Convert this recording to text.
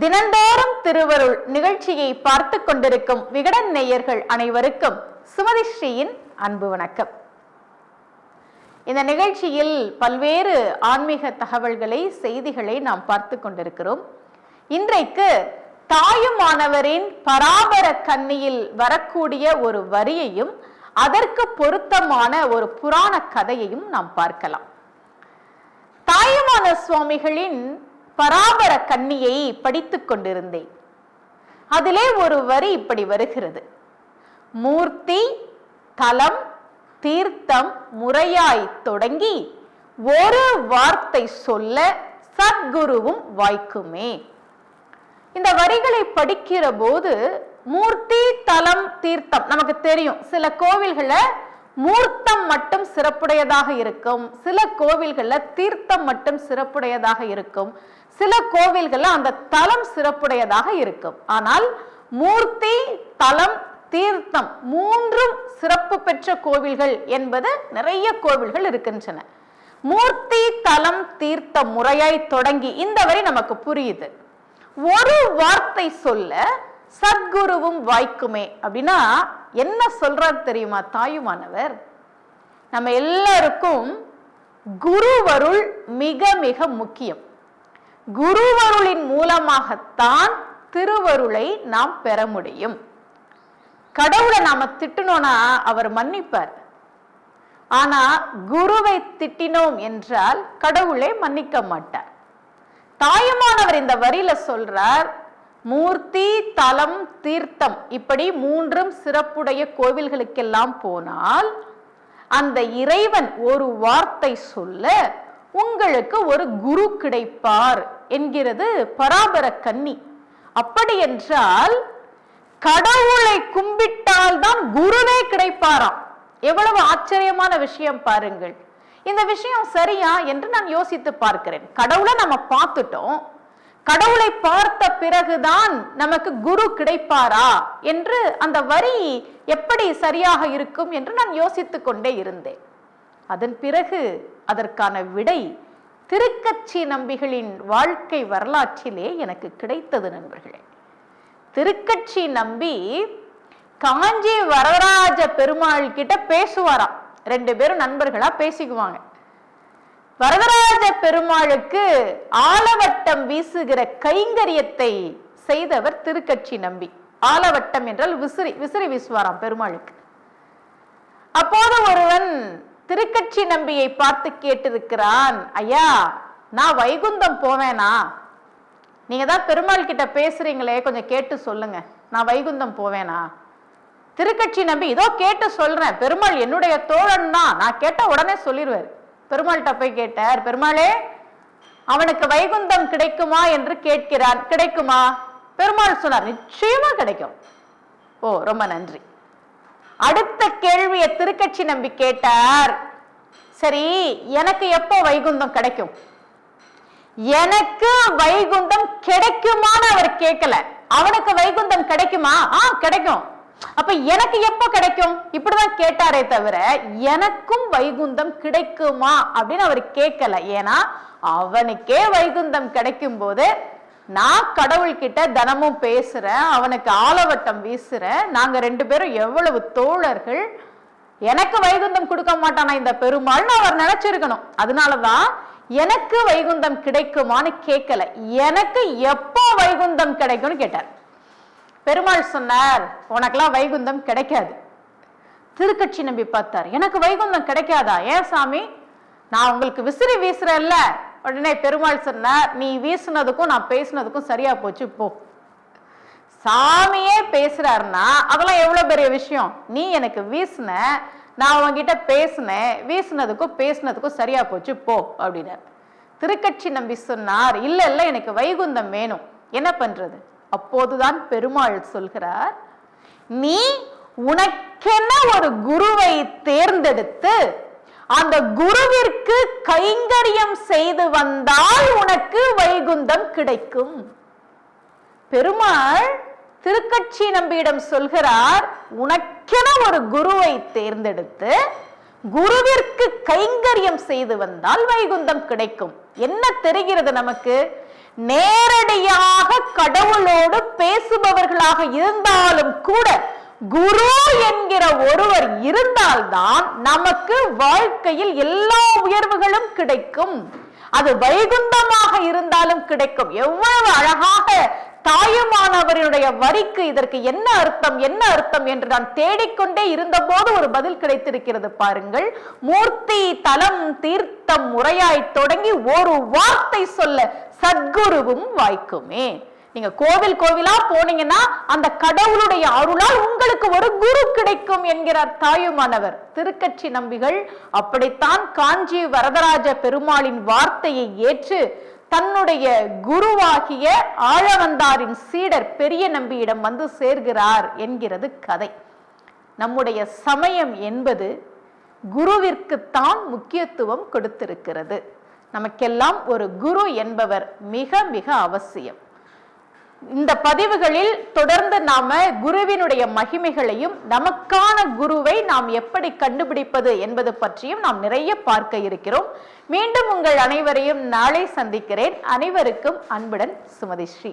தினந்தோறும் திருவருள் நிகழ்ச்சியை பார்த்து கொண்டிருக்கும் விகடன் நேயர்கள் அனைவருக்கும் சுமதி ஸ்ரீயின் அன்பு வணக்கம். இந்த நிகழ்ச்சியில் பல்வேறு ஆன்மீக தகவல்களை செய்திகளை நாம் பார்த்து கொண்டிருக்கிறோம். இன்றைக்கு தாயுமானவரின் பராபர கன்னியில் வரக்கூடிய ஒரு வரியையும் அதற்கு பொருத்தமான ஒரு புராண கதையையும் நாம் பார்க்கலாம். தாயுமான சுவாமிகளின் பராபர கன்னியை படித்துக் கொண்டிருந்தேன். அதிலே ஒரு வரி இப்படி வருகிறது. மூர்த்தி தலம் தீர்த்தம் முறையாய் தொடங்கி ஒரு வார்த்தை சொல்ல சத்குருவும் வாய்க்குமே. இந்த வரிகளை படிக்கிற போது மூர்த்தி தலம் தீர்த்தம் நமக்கு தெரியும். சில கோவில்களை மூர்த்தம் மட்டும் சிறப்புடையதாக இருக்கும். சில கோவில்களில் தீர்த்தம் மட்டும் சிறப்புடையதாக இருக்கும். சில கோவில்கள்ல அந்த தலம் சிறப்புடையதாக இருக்கும். ஆனால் மூர்த்தி தலம் தீர்த்தம் மூன்றும் சிறப்பு பெற்ற கோவில்கள் என்பது நிறைய கோவில்கள் இருக்கின்றன. மூர்த்தி தலம் தீர்த்தம் முறையாய் தொடங்கி இந்த வரை நமக்கு புரியுது. ஒரு வார்த்தை சொல்ல சத்குருவும் வாய்க்குமே அப்படின்னா என்ன சொல்றாரு தெரியுமா தாயுமானவர்? நம்ம எல்லாருக்கும் குருவருள் மிக மிக முக்கியம். குருவருளின் மூலமாகத்தான் திருவருளை நாம் பெற முடியும். கடவுளை நாம திட்டணும்னா அவர் மன்னிப்பார். ஆனா குருவை திட்டினோம் என்றால் கடவுளை மன்னிக்க மாட்டார். தாயுமானவர் இந்த வரியில சொல்றார் மூர்த்தி தலம் தீர்த்தம் இப்படி மூன்றும் சிறப்புடைய கோவில்களுக்கெல்லாம் போனால் அந்த இறைவன் ஒரு வார்த்தை சொல்ல உங்களுக்கு ஒரு குரு கிடைப்பார். என்கிறது பராபர கன்னி. அப்படி என்றால் கடவுளை கும்பிட்டால்தான் குருவே கிடைப்பாராம். எவ்வளவு ஆச்சரியமான விஷயம் பாருங்கள். இந்த விஷயம் சரியா என்று நான் யோசித்து பார்க்கிறேன். கடவுளை நம்ம பார்த்துட்டோம். கடவுளை பார்த்த பிறகுதான் நமக்கு குரு கிடைப்பாரா என்று அந்த வரி எப்படி சரியாக இருக்கும் என்று நான் யோசித்து கொண்டே இருந்தேன். அதன் பிறகு அதற்கான விடை திருக்கட்சி நம்பிகளின் வாழ்க்கை வரலாற்றிலே எனக்கு கிடைத்தது நண்பர்களே. திருக்கட்சி நம்பி காஞ்சி வரதராஜ பெருமாள் கிட்ட பேசுவாராம். ரெண்டு பேரும் நண்பர்களா பேசிக்குவாங்க. வரதராஜ பெருமாளுக்கு ஆலவட்டம் வீசுகிற கைங்கரியத்தை செய்தவர் திருக்கட்சி நம்பி. ஆலவட்டம் என்றால் விசிறி விசிறி வீசுவாராம் பெருமாளுக்கு. அப்போது ஒருவன் திருக்கட்சி நம்பியை பார்த்து கேட்டிருக்கிறான். ஐயா நான் வைகுந்தம் போவேனா? நீங்க தான் பெருமாள் கிட்ட பேசுறீங்களே கொஞ்சம் கேட்டு சொல்லுங்க. நான் வைகுந்தம் போவேனா? திருக்கட்சி நம்பி இதோ கேட்டு சொல்றேன். பெருமாள் என்னுடைய தோழன் தான். நான் கேட்ட உடனே சொல்லிடுவார் பெருமாள்கிட்ட போய் கேட்டார் பெருமாளே அவனுக்கு வைகுந்தம் கிடைக்குமா என்று கேட்கிறான். கிடைக்குமா? பெருமாள் சொன்னார் நிச்சயமா கிடைக்கும். ஓ ரொம்ப நன்றி. அடுத்த கேள்வியை திருக்கட்சி நம்பி கேட்டார். சரி எனக்கு எப்போ வைகுந்தம் கிடைக்கும்? எனக்கு வைகுந்தம் கிடைக்குமான்னு அவர் கேட்கல. அவனுக்கு வைகுந்தம் கிடைக்குமா? ஆ கிடைக்கும். அப்ப எனக்கு எப்ப கிடைக்கும்? இப்படிதான் கேட்டாரே தவிர எனக்கும் வைகுந்தம் கிடைக்குமா அப்படின்னு அவர் கேட்கல. ஏன்னா அவனுக்கே வைகுந்தம் கிடைக்கும் போது நான் கடவுள்கிட்ட தினமும் பேசுறேன் அவனுக்கு ஆலவட்டம் வீசுறேன் நாங்க ரெண்டு பேரும் எவ்வளவு தோழர்கள் எனக்கு வைகுந்தம் கொடுக்க மாட்டானா இந்த பெருமாள்னு அவர் நினைச்சிருக்கணும். அதனாலதான் எனக்கு வைகுந்தம் கிடைக்குமான்னு கேட்கல. எனக்கு எப்போ வைகுந்தம் கிடைக்கும்னு கேட்டார். பெருமாள் சொன்னார் உனக்கெல்லாம் வைகுந்தம் கிடைக்காது. திருக்கட்சி நம்பி பார்த்தார் எனக்கு வைகுந்தம் கிடைக்காதா? ஏன் சாமி? நான் உங்களுக்கு விசிறி வீசுறேன்ல. உடனே பெருமாள் சொன்னார் நீ வீசுனதுக்கும் நான் பேசுனதுக்கும் சரியா போச்சு போ. சாமியே பேசுறாருன்னா அதெல்லாம் எவ்வளோ பெரிய விஷயம்? நீ எனக்கு வீசின நான் உன்கிட்ட பேசினேன் வீசுனதுக்கும் பேசினதுக்கும் சரியா போச்சு போ அப்படின்னார். திருக்கட்சி நம்பி சொன்னார் இல்ல இல்ல எனக்கு வைகுந்தம் வேணும். என்ன பண்றது? அப்போதுதான் பெருமாள் சொல்கிறார் நீ உனக்கென்ன ஒரு குருவை தேர்ந்தெடுத்து அந்த குருவிற்கு கைங்கரியம் செய்து வந்தால் உனக்கு வைகுந்தம் கிடைக்கும். பெருமாள் திருக்கட்சி நம்பியிடம் சொல்கிறார் உனக்கென ஒரு குருவை தேர்ந்தெடுத்து குருவிற்கு கைங்கரியம் செய்து வந்தால் வைகுந்தம் கிடைக்கும். என்ன தெரிகிறது நமக்கு? நேரடியாக கடவுளோடு பேசுபவர்களாக இருந்தாலும் கூட குரு என்கிற ஒருவர் இருந்தால்தான் நமக்கு வாழ்க்கையில் எல்லா உயர்வுகளும் கிடைக்கும். அது வைகுந்தமாக இருந்தாலும் கிடைக்கும். எவ்வளவு அழகாக தாயுமானவருடைய வரிக்கு இதற்கு என்ன அர்த்தம் என்ன அர்த்தம் என்று நான் தேடிக்கொண்டே இருந்தபோது ஒரு பதில் கிடைத்திருக்கிறது பாருங்கள். மூர்த்தி தலம் தீர்த்தம் முறையாய் தொடங்கி ஒரு வார்த்தை சொல்ல சத்குருவும் வாய்க்குமே. நீங்க கோவில் கோவிலா போனீங்கன்னா அந்த கடவுளுடைய அருளால் உங்களுக்கு ஒரு குரு கிடைக்கும் என்கிறார் தாயுமானவர். திருக்கட்சி நம்பிகள் அப்படித்தான் காஞ்சி வரதராஜ பெருமாளின் வார்த்தையை ஏற்று தன்னுடைய குருவாகிய ஆழவந்தாரின் சீடர் பெரிய நம்பியிடம் வந்து சேர்கிறார் என்கிறது கதை. நம்முடைய சமயம் என்பது குருவிற்குத்தான் முக்கியத்துவம் கொடுத்திருக்கிறது. நமக்கெல்லாம் ஒரு குரு என்பவர் மிக மிக அவசியம். இந்த பதிவுகளில் தொடர்ந்து நாம குருவினுடைய மகிமைகளையும் நமக்கான குருவை நாம் எப்படி கண்டுபிடிப்பது என்பது பற்றியும் நாம் நிறைய பார்க்க இருக்கிறோம். மீண்டும் உங்கள் அனைவரையும் நாளை சந்திக்கிறேன். அனைவருக்கும் அன்புடன் சுமதி ஸ்ரீ.